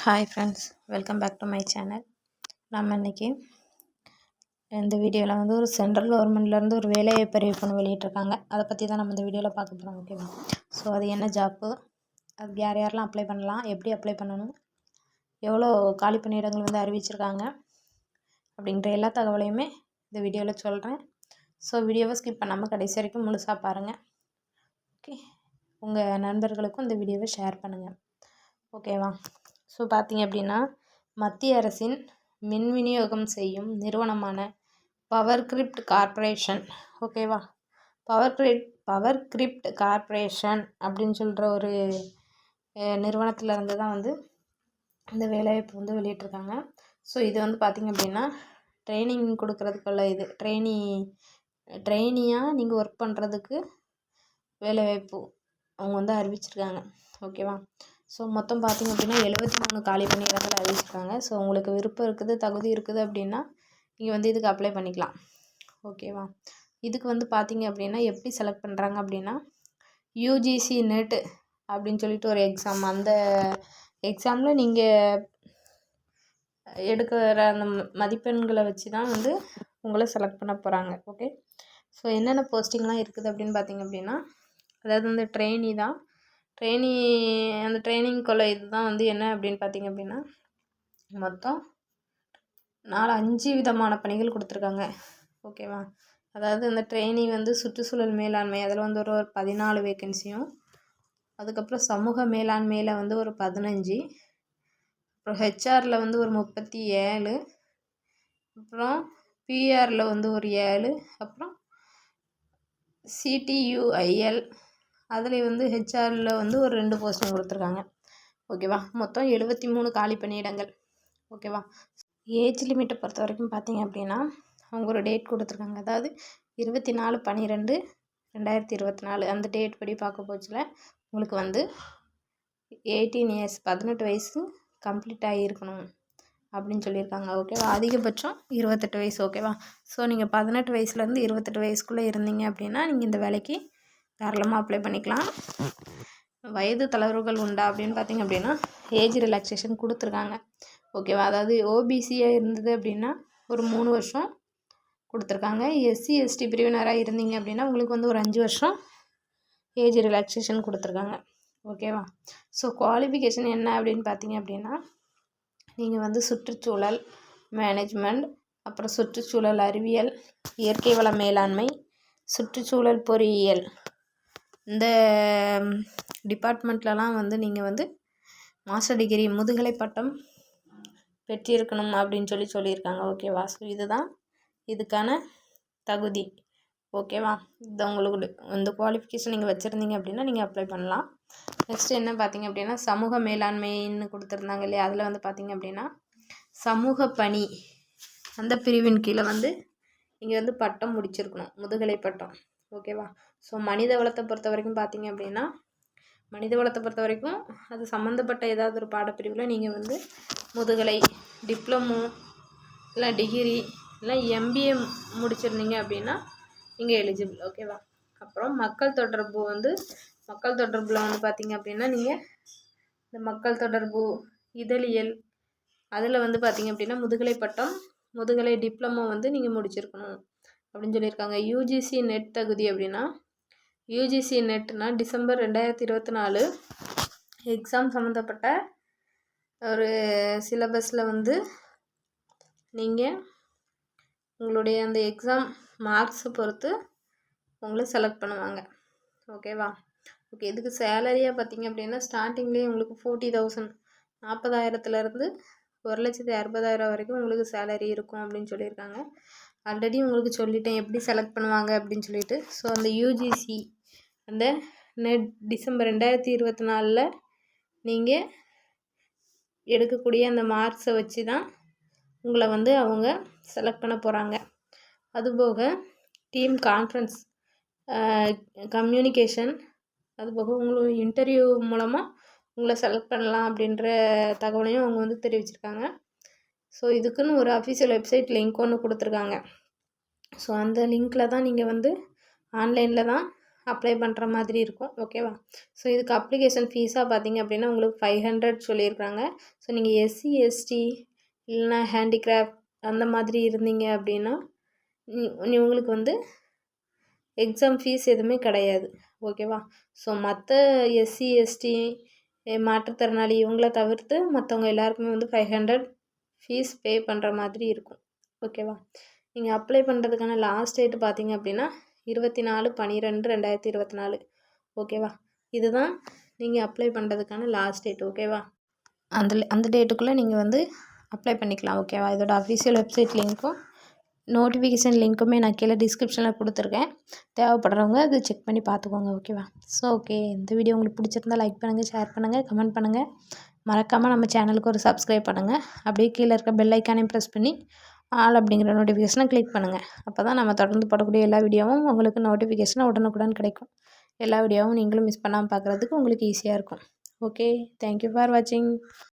Hi friends welcome back to my channel நம்ம இன்றைக்கி இந்த வீடியோவில் வந்து ஒரு சென்ட்ரல் கவர்மெண்ட்லேருந்து ஒரு வேலைவாய்ப்பு அறிவிப்பு வெளியிட்ருக்காங்க அதை பற்றி தான் நம்ம இந்த வீடியோவில் பார்க்க போகிறோம் ஓகேவா ஸோ அது என்ன ஜாப்பு அது யார் யாரெல்லாம் அப்ளை பண்ணலாம்? எப்படி அப்ளை பண்ணணும்? எவ்வளோ காலி பணியிடங்கள் வந்து அறிவிச்சிருக்காங்க? அப்படின்ற எல்லா தகவலையுமே இந்த வீடியோவில் சொல்கிறேன் ஸோ வீடியோவை ஸ்கிப் பண்ணாமல் கடைசி வரைக்கும் முழுசாக பாருங்கள் ஓகே உங்கள் நண்பர்களுக்கும் இந்த வீடியோவை ஷேர் பண்ணுங்கள் ஓகேவா ஸோ பார்த்திங்க அப்படின்னா மத்திய அரசின் மின் விநியோகம் செய்யும் நிறுவனமான பவர் கிரிப்ட் கார்ப்பரேஷன். ஓகேவா power grid power grid corporation அப்படின்னு சொல்கிற ஒரு நிறுவனத்தில் தான் வந்து இந்த வேலைவாய்ப்பு வந்து வெளியிட்ருக்காங்க ஸோ இது வந்து பார்த்திங்க அப்படின்னா ட்ரைனிங் கொடுக்குறதுக்குள்ள இது ட்ரெயினி ட்ரெயினியாக நீங்கள் ஒர்க் பண்ணுறதுக்கு வேலைவாய்ப்பு அவங்க வந்து அறிவிச்சிருக்காங்க. ஓகேவா ஸோ மொத்தம் பார்த்திங்க அப்படின்னா எழுபத்தி மூணு காலி பணியிடங்கள் அறிவிச்சிருக்காங்க. ஸோ உங்களுக்கு விருப்பம் இருக்குது தகுதி இருக்குது அப்படின்னா நீங்கள் வந்து இதுக்கு அப்ளை பண்ணிக்கலாம். ஓகேவா இதுக்கு வந்து பார்த்திங்க அப்படின்னா எப்படி செலக்ட் பண்ணுறாங்க அப்படின்னா யூஜிசி நெட்டு அப்படின்னு சொல்லிட்டு ஒரு எக்ஸாம் அந்த எக்ஸாமில் நீங்கள் எடுக்கிற அந்த மதிப்பெண்களை வச்சு தான் வந்து உங்களை செலக்ட் பண்ண போகிறாங்க ஓகே ஸோ என்னென்ன போஸ்டிங்லாம் இருக்குது அப்படின்னு பார்த்திங்க அப்படின்னா அதாவது வந்து ட்ரெயினி தான் ட்ரெயினி அந்த ட்ரைனிங்குள்ள இதுதான் வந்து என்ன அப்படின்னு பார்த்தீங்க அப்படின்னா மொத்தம் நாலு அஞ்சு விதமான பணிகள் கொடுத்துருக்காங்க. ஓகேவா? அதாவது இந்த ட்ரெயினி வந்து சுற்றுச்சூழல் மேலாண்மை அதில் வந்து ஒரு ஒரு பதினாலு வேக்கன்சியும் அதுக்கப்புறம் சமூக மேலாண்மையில் வந்து ஒரு பதினஞ்சு அப்புறம் ஹெச்ஆரில் வந்து ஒரு முப்பத்தி ஏழு அப்புறம் பிஆரில் வந்து ஒரு ஏழு அப்புறம் சிடியூஐஎல் அதுலேயும் வந்து ஹெச்ஆரில் வந்து ஒரு ரெண்டு போஸ்டிங் கொடுத்துருக்காங்க. ஓகேவா மொத்தம் எழுபத்தி மூணு காலி பணியிடங்கள். ஓகேவா ஏஜ் லிமிட்டை பொறுத்த வரைக்கும் பார்த்தீங்க அப்படின்னா அவங்க ஒரு டேட் கொடுத்துருக்காங்க. அதாவது இருபத்தி நாலு பன்னிரெண்டு ரெண்டாயிரத்தி இருபத்தி நாலு. அந்த டேட் படி பார்க்க போச்சில் உங்களுக்கு வந்து எயிட்டீன் இயர்ஸ் பதினெட்டு வயசு கம்ப்ளீட் ஆகியிருக்கணும் அப்படின்னு சொல்லியிருக்காங்க. ஓகேவா அதிகபட்சம் இருபத்தெட்டு வயசு. ஓகேவா ஸோ நீங்கள் பதினெட்டு வயசுலேருந்து இருபத்தெட்டு வயசுக்குள்ளே இருந்தீங்க அப்படின்னா நீங்கள் இந்த வேலைக்கு தாராளமாக அப்ளை பண்ணிக்கலாம். வயது தளர்வுகள் உண்டா அப்படின்னு பார்த்திங்க அப்படின்னா ஏஜ் ரிலாக்ஸேஷன் கொடுத்துருக்காங்க. ஓகேவா அதாவது ஓபிசியாக இருந்தது அப்படின்னா ஒரு மூணு வருஷம் கொடுத்துருக்காங்க. எஸ்சி எஸ்டி பிரிவினராக இருந்தீங்க அப்படின்னா உங்களுக்கு வந்து ஒரு அஞ்சு வருஷம் ஏஜ் ரிலாக்ஸேஷன் கொடுத்துருக்காங்க. ஓகேவா ஸோ குவாலிஃபிகேஷன் என்ன அப்படின்னு பார்த்தீங்க அப்படின்னா நீங்கள் வந்து சுற்றுச்சூழல் மேனேஜ்மெண்ட் அப்புறம் சுற்றுச்சூழல் அறிவியல் இயற்கை வள மேலாண்மை சுற்றுச்சூழல் பொறியியல். இந்த டிபார்ட்மெண்ட்லலாம் வந்து நீங்கள் வந்து மாஸ்டர் டிகிரி முதுகலை பட்டம் பெற்றிருக்கணும் அப்படின்னு சொல்லி சொல்லியிருக்காங்க. ஓகேவா ஸோ இதுதான் இதுக்கான தகுதி. ஓகேவா இது உங்களுக்கு இந்த குவாலிஃபிகேஷன் நீங்கள் வச்சுருந்தீங்க அப்படின்னா நீங்கள் அப்ளை பண்ணலாம். நெக்ஸ்ட் என்ன பார்த்தீங்க அப்படின்னா சமூக மேலாண்மைன்னு கொடுத்துருந்தாங்க இல்லையா? அதில் வந்து பார்த்தீங்க அப்படின்னா சமூக பணி அந்த பிரிவின் கீழே வந்து இங்கே வந்து பட்டம் முடிச்சிருக்கணும். முதுகலை பட்டம். ஓகேவா ஸோ மனித வளத்தை பொறுத்த வரைக்கும் பார்த்தீங்க அப்படின்னா மனித வளத்தை பொறுத்த வரைக்கும் அது சம்மந்தப்பட்ட ஏதாவது ஒரு பாடப்பிரிவில் நீங்கள் வந்து முதுகலை டிப்ளமோ இல்லை டிகிரி இல்லை எம்பிஏ முடிச்சிருந்தீங்க அப்படின்னா நீங்கள் எலிஜிபிள் ஓகேவா அப்புறம் மக்கள் தொடர்பு வந்து மக்கள் தொடர்பில் வந்து பார்த்தீங்க அப்படின்னா நீங்கள் இந்த மக்கள் தொடர்பு இதழியல் அதில் வந்து பார்த்தீங்க அப்படின்னா முதுகலை பட்டம் முதுகலை டிப்ளமோ வந்து நீங்கள் முடிச்சிருக்கணும். அப்படின்னு சொல்லியிருக்காங்க. யூஜிசி நெட் தகுதி அப்படின்னா யூஜிசி நெட்னா டிசம்பர் ரெண்டாயிரத்தி இருபத்தி நாலு எக்ஸாம் சம்மந்தப்பட்ட ஒரு சிலபஸில் வந்து நீங்கள் உங்களுடைய அந்த எக்ஸாம் மார்க்ஸை பொறுத்து உங்களை செலக்ட் பண்ணுவாங்க. ஓகேவா ஓகே இதுக்கு சேலரியாக பார்த்தீங்க அப்படின்னா ஸ்டார்டிங்லேயே உங்களுக்கு ஃபோர்ட்டி தௌசண்ட் நாற்பதாயிரத்துலேருந்து ஒரு லட்சத்தி அறுபதாயிரம் வரைக்கும் உங்களுக்கு சேலரி இருக்கும் அப்படின்னு சொல்லியிருக்காங்க. ஆல்ரெடி உங்களுக்கு சொல்லிட்டேன் எப்படி செலக்ட் பண்ணுவாங்க அப்படின்னு சொல்லிட்டு. ஸோ அந்த யூஜிசி அந்த நெட் டிசம்பர் ரெண்டாயிரத்தி இருபத்தி நாலில் நீங்கள் எடுக்கக்கூடிய அந்த மார்க்ஸை வச்சு தான் உங்களை வந்து அவங்க செலக்ட் பண்ண போகிறாங்க அதுபோக டீம் கான்ஃபரன்ஸ் கம்யூனிகேஷன் அதுபோக உங்களுக்கு இன்டர்வியூ மூலமாக உங்களை செலக்ட் பண்ணலாம் அப்படின்ற தகவலையும் அவங்க வந்து தெரிவிச்சிருக்காங்க. ஸோ இதுக்குன்னு ஒரு அஃபிஷியல் வெப்சைட் லிங்க் ஒன்று கொடுத்துருக்காங்க. ஸோ அந்த லிங்க்கில் தான் நீங்கள் வந்து ஆன்லைனில் தான் அப்ளை பண்ணுற மாதிரி இருக்கும். ஓகேவா ஸோ இதுக்கு அப்ளிகேஷன் ஃபீஸாக பார்த்தீங்க அப்படின்னா உங்களுக்கு ஃபைவ் ஹண்ட்ரட் சொல்லியிருக்காங்க ஸோ நீங்கள் எஸ்சி எஸ்டி இல்லைனா ஹேண்டிகிராஃப்ட் அந்த மாதிரி இருந்தீங்க அப்படின்னா நீ உங்களுக்கு வந்து எக்ஸாம் ஃபீஸ் எதுவுமே கிடையாது. ஓகேவா ஸோ மற்ற எஸ்சி எஸ்டி மாற்றுத்திறனாளி இவங்கள தவிர்த்து மற்றவங்க எல்லாருக்குமே வந்து ஃபைவ் ஹண்ட்ரட் ஃபீஸ் பே பண்ணுற மாதிரி இருக்கும். ஓகேவா நீங்கள் அப்ளை பண்ணுறதுக்கான லாஸ்ட் டேட்டு பார்த்தீங்க அப்படின்னா இருபத்தி நாலு பன்னிரெண்டு ரெண்டாயிரத்தி இருபத்தி நாலு ஓகேவா இதுதான் நீங்கள் அப்ளை பண்ணுறதுக்கான லாஸ்ட் டேட் ஓகேவா அந்த அந்த டேட்டுக்குள்ளே நீங்கள் வந்து அப்ளை பண்ணிக்கலாம் ஓகேவா இதோட அஃபிஷியல் வெப்சைட் லிங்க்கும் நோட்டிஃபிகேஷன் லிங்க்குமே நான் கீழே டிஸ்கிரிப்ஷனில் கொடுத்துருக்கேன். தேவைப்படுறவங்க அதை செக் பண்ணி பார்த்துக்கோங்க ஓகேவா ஸோ ஓகே இந்த வீடியோ உங்களுக்கு பிடிச்சிருந்தா லைக் பண்ணுங்கள் ஷேர் பண்ணுங்கள் கமெண்ட் பண்ணுங்கள் மறக்காமல் நம்ம சேனலுக்கு ஒரு சப்ஸ்கிரைப் பண்ணுங்கள் அப்படியே கீழே இருக்க பெல் ஐக்கானையும் ப்ரெஸ் பண்ணி ஆல் அப்படிங்கிற நோட்டிஃபிகேஷனை கிளிக் பண்ணுங்கள் அப்போ தான் நம்ம தொடர்ந்து போடக்கூடிய எல்லா வீடியோவும் உங்களுக்கு நோட்டிஃபிகேஷனாக உடனுக்குடன் கிடைக்கும். எல்லா வீடியோவும் நீங்களும் மிஸ் பண்ணாமல் பார்க்குறதுக்கு உங்களுக்கு ஈஸியாக இருக்கும். ஓகே தேங்க்யூ ஃபார் வாட்சிங்